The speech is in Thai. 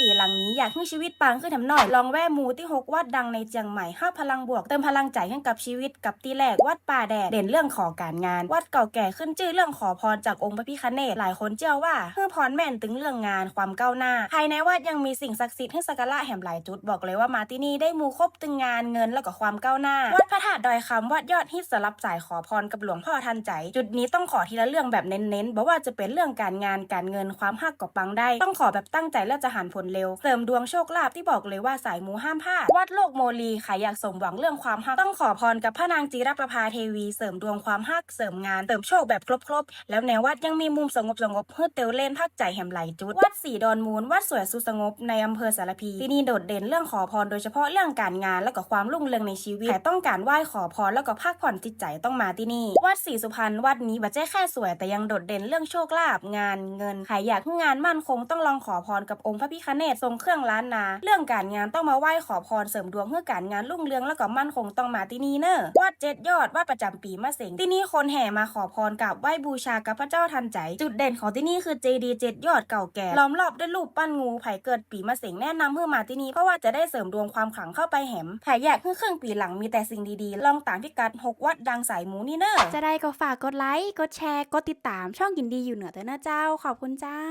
ปีหลังนี้อยากให้ชีวิตปังขึ้นทำหน่อย ลองแวะมูที่หกวัดดังในเจียงใหม่ห้าพลังบวก เติมพลังใจให้กับชีวิตกับตีแรกวัดป่าแดดเด่นเรื่องขอการงาน วัดเก่าแก่ขึ้นชื่อเรื่องขอพรจากองค์พระพิคเนตหลายคนเชื่อว่าเพื่อพรแม่นถึงเรื่องงานความก้าวหน้า ภายในวัดยังมีสิ่งศักดิ์สิทธิ์ให้สักการะแห่มหลายจุดบอกเลยว่ามาที่นี่ได้มูครบตึงงานเงินแล้วก็ความก้าวหน้า วัดพระธาตุดอยคำวัดยอดฮิตสำหรับสายขอพรกับหลวงพ่อทันใจ จุดนี้ต้องขอทีละเรื่องแบบเน้นๆบอกว่าจะเป็นเรื่องการงานการเงินความหักกับปังได้ ต้องขอแบบตั้งใจแล้วจะหันผลเร็ว เสริมดวงโชคลาภที่บอกเลยว่าสายมูห้ามพลาดวัดโลกโมลีใครอยากสมหวังเรื่องความหักต้องขอพรกับพระนางจีรประภาเทวี เสริมดวงความหักเสริมงานเสริมโชคแบบครบๆแล้วในวัดยังมีมุมสงบสงบเพื่อเตลเล่นพักใจแห่มไหลจุด วัดสีดอนมูลวัดสวยสุสงบในอำเภอสารพีที่นี่โดดเด่นเรื่องขอพรโดยเฉพาะเรื่องการงานแล้วก็ความรุ่งเรืองในชีวิตแต่ต้องการไหว้ขอพรแล้วก็พักผ่อนจิตใจต้องมาที่นี่ วัดศรีสุพรรณวัดนี้บัจเจ้แค่สวยแต่ยังโดดเด่นเรื่องโชคลาภงานเงินใครอยากให้งานมั่นคงต้องลองขอพรกับองค์พระพิฆเนศทรงเครื่องล้านนา เรื่องการงานต้องมาไหว้ขอพรเสริมดวงเพื่อการงานรุ่งเรืองแล้วก็มั่นคงต้องมาที่นี่เนอะวัดเจ็ดยอดวัดประจำปีมะเสงที่นี่คนแห่มาขอพรกับไหว้บูชากับพระเจ้าทันใจ จุดเด่นของที่นี่คือเจดีเจ็ดยอดเก่าแก่ล้อมรอบด้วยรูปปั้นงูไผ่เกิดปีมะเสงแนะนำเพื่อมาที่นี่เพราะว่าจะได้เสริมดวงความขลังเข้าไปแหมไผ่อยากให้ครึ่องปีหลังมีแต่สิ่งดีๆ ลองตามพิกัดหกวัดดังสายหมูนี่เนอะจะได้ก็ฝากกดไลค์กดแชร์กดติดตามช่องยินดีอยู่เหนือเตอนะเจ้าขอบคุณเจ้า